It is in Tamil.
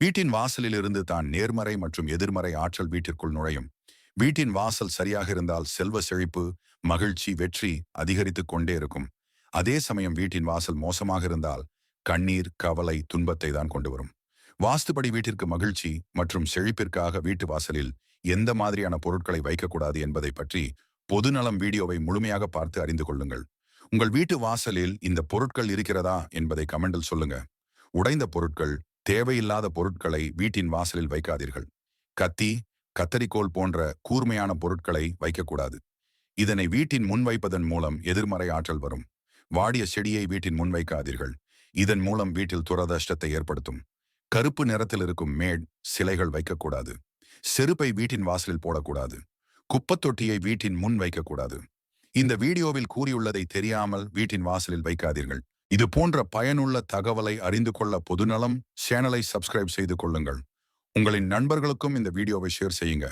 வீட்டின் வாசலில் இருந்து தான் நேர்மறை மற்றும் எதிர்மறை ஆற்றல் வீட்டிற்குள் நுழையும். வீட்டின் வாசல் சரியாக இருந்தால் செல்வ செழிப்பு மகிழ்ச்சி வெற்றி அதிகரித்துக் கொண்டே இருக்கும். அதே சமயம் வீட்டின் வாசல் மோசமாக இருந்தால் கண்ணீர் கவலை துன்பத்தை தான் கொண்டு வரும். வாஸ்துபடி வீட்டிற்கு மகிழ்ச்சி மற்றும் செழிப்பிற்காக வீட்டு வாசலில் எந்த மாதிரியான பொருட்களை வைக்கக்கூடாது என்பதை பற்றி பொதுநலம் வீடியோவை முழுமையாக பார்த்து அறிந்து கொள்ளுங்கள். உங்கள் வீட்டு வாசலில் இந்த பொருட்கள் இருக்கிறதா என்பதை கமெண்டில் சொல்லுங்க. உடைந்த பொருட்கள் தேவையில்லாத பொருட்களை வீட்டின் வாசலில் வைக்காதீர்கள். கத்தி கத்தரிக்கோல் போன்ற கூர்மையான பொருட்களை வைக்கக்கூடாது. இதனை வீட்டின் முன் வைப்பதன் மூலம் எதிர்மறை ஆற்றல் வரும். வாடிய செடியை வீட்டின் முன்வைக்காதீர்கள். இதன் மூலம் வீட்டில் துரதஷ்டத்தை ஏற்படுத்தும். கருப்பு நிறத்தில் இருக்கும் மேட் சிலைகள் வைக்கக்கூடாது. செருப்பை வீட்டின் வாசலில் போடக்கூடாது. குப்பத்தொட்டியை வீட்டின் முன் வைக்கக்கூடாது. இந்த வீடியோவில் கூறியுள்ளதை தெரியாமல் வீட்டின் வாசலில் வைக்காதீர்கள். இது போன்ற பயனுள்ள தகவலை அறிந்து கொள்ள பொதுநலம் சேனலை சப்ஸ்கிரைப் செய்து கொள்ளுங்கள். உங்களின் நண்பர்களுக்கும் இந்த வீடியோவை ஷேர் செய்யுங்க.